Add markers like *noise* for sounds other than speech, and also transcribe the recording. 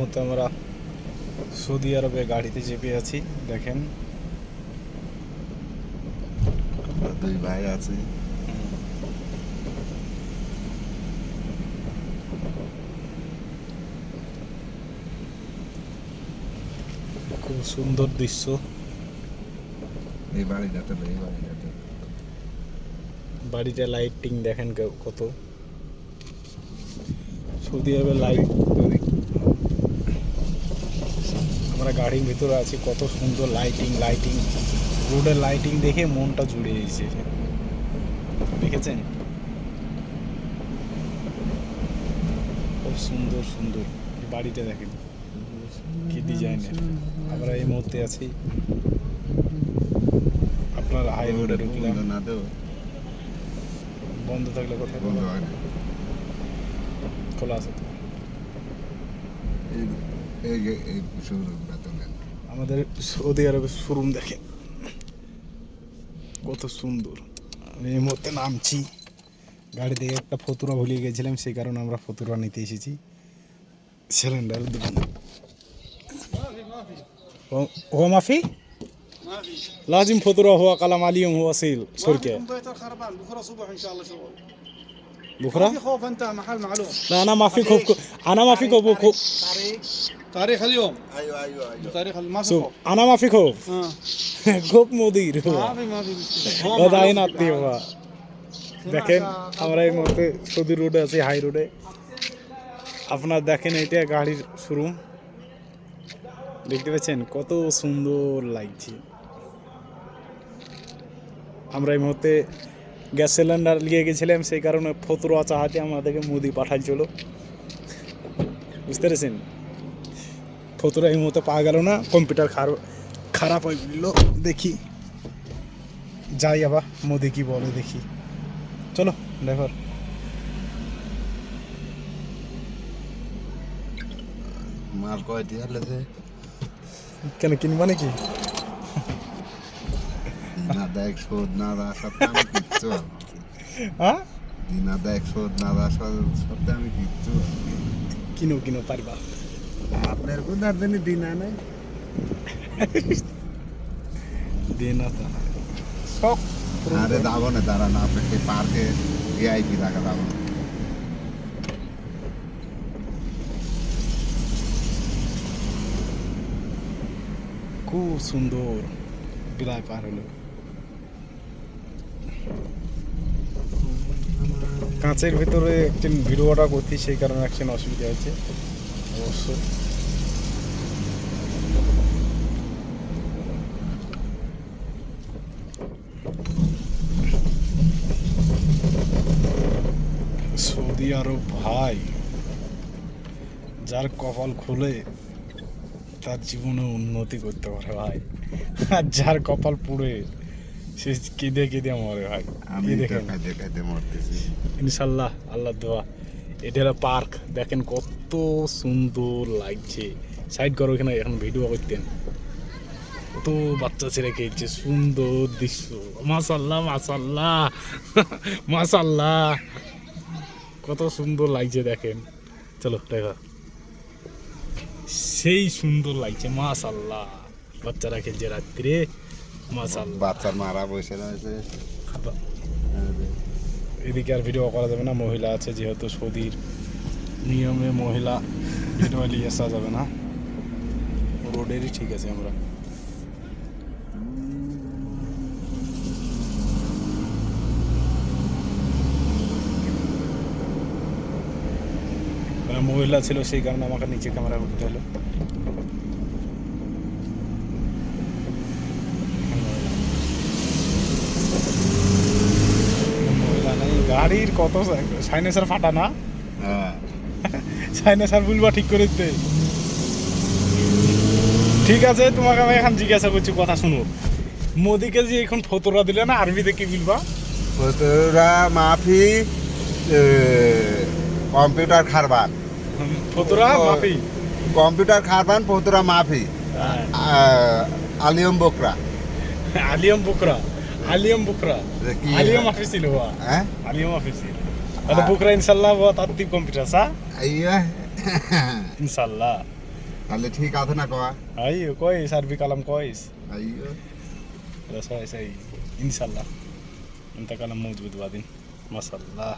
মুহূর্তে আমরা সৌদি আরবে গাড়িতে চেপে আছি দেখেন। দুই ভাই আছে। খুব সুন্দর দৃশ্য। এই বাড়িটাতে এই বাড়িটাতে বাড়িতে লাইটিং দেখেন কত। সৌদি আরবে লাইট আমরা গাড়ির ভিতরে আছি কত সুন্দর লাইটিং লাইটিং রোডের লাইটিং দেখে মনটা জুড়ে গেছে। দেখেছেন? খুব সুন্দর সুন্দর। বাড়িটা দেখেন কি ডিজাইনের আমরা এই মুহূর্তে আছি। আপনার হাই রোডে ঢুকলাম। না দেবো বন্ধ থাকলে কোথায় বন্ধ হয় খোলা আছে তো? এই এই যে- এই শুরু বেতনের আমাদের সৌদি আরবের শোরুম দেখেন কত সুন্দর আমি এই মুহূর্তে নামছি গাড়ি থেকে একটা ফতুরা ভুলিয়ে গেছিলাম সেই কারণে আমরা ফতুরা নিতে এসেছি সিলিন্ডার هو ما في؟ ما في لازم فطوره هو قلم عليهم هو اصيل ما شركه في كمبيوتر خربان بكره صبح ان شاء الله شغل ما بكره؟ في خوف انت محل معلوم لا انا ما في خوف انا ما في خوف خوف. تاريخ اليوم ايوه ايوه ايوه تاريخ ال- ما في شوف خوف انا ما في خوف آه. خوف مدير هو ما في ما في مشكله هو বাধাই معروف না بالعالم. দেওয়া سمعت দেখেন آه، আমরা এই মুহূর্তে সৌদি রোডে আছি হাই রোডে আপনার দেখেন এটা গাড়ির শোরুম দেখতে পাচ্ছেন কত সুন্দর লাগছে আমরা এই মুহূর্তে গ্যাস সিলিন্ডার নিয়ে গেছিলাম সেই কারণে ফতুয়া চাহাতে আমাদেরকে মুদি পাঠাইছিল বুঝতে পেরেছেন ফতুরা এই মুহূর্তে পাওয়া গেল না। কম্পিউটার খারাপ খারাপ হয়ে গেল। দেখি। যাই আবার মোদি কি বলে দেখি। চলো ড্রাইভার। মাল কয়টি হলে যে? কেন কিনবা নাকি? দিনা দেখ শোধ না দেওয়া সত্ত্বে আমি কিচ্ছু না। হ্যাঁ? দেখ শোধ না দেওয়া সত্ত্বে- সত্ত্বে আমি কিচ্ছু কিনো কিনো পারবা। আপনার কোথার দিনা নেই দে না তা শখ পূরণ আরে। যাব না দাঁড়া না আপনাকে পার্কে ভিআইপি যাব না খুব সুন্দর বিদায় পার হলো। কাঁচের ভিতরে একটি ভিডিওটা করছি সেই কারণে একজন অসুবিধা হচ্ছে অবশ্য সৌদি আরব ভাই যার কপাল খুলে তার জীবনে উন্নতি করতে পারে ভাই। আর যার কপাল পুড়ে সে কেঁদে কেঁদে মরে ভাই। আমি খাইতে মরতেছি। ইনশাল্লাহ আল্লাহ দোয়া। এটা হলো পার্ক দেখেন কত সুন্দর লাগছে। সাইড করো এখানে এখন ভিডিও করতেন। কত বাচ্চা ছেলে খেয়েছে সুন্দর দৃশ্য। মাসাল্লাহ মাসাল্লাহ *laughs* মাসাল্লাহ কত সুন্দর লাগছে দেখেন। চলো দেখা। সেই সুন্দর লাগছে মাসাল্লাহ বাচ্চারা খেলছে রাত্রে মাসাল্লাহ বাচ্চার মারা বসে রয়েছে। এদিকে আর ভিডিও করা যাবে না। মহিলা আছে, যেহেতু সৌদির নিয়মে মহিলা ভিডিও নিয়ে আসা যাবে না। রোডেরই ঠিক আছে আমরা। মানে মহিলা ছিল, সেই কারণে আমাকে নিচে ক্যামেরা করতে হলো মহিলা নেই গাড়ির কত সাইনেসার ফাটা না? হ্যাঁ। সাইনেসার বলবা ঠিক করে দিতে। ঠিক আছে তোমাকে আমি এখন জিজ্ঞাসা করছি কথা শুনো। মোদিকে যে এখন ফতোরা দিলে না আরবিতে কি বলবা? ফতুরা মাফি কম্পিউটার খারবান। ফতোরা মাফি? কম্পিউটার খারবান ফতুরা মাফি। আলিয়ম বকরা। আলিয়াম বুকরা? আলিয়াম বুকরা যে কি আলিয়াম অফিসিল হুয়া হ্যাঁ আলিয়াম অফিসিল هذا بكره ان شاء الله هو تطيب كمبيوتر صح؟ ايوه ان شاء الله তাহলে ঠিক আছে না কয়া Ayo, kois, harbi kalam kois. আইও Ada saya saya insyaallah. Entah kalam mawjud badin. Masallah.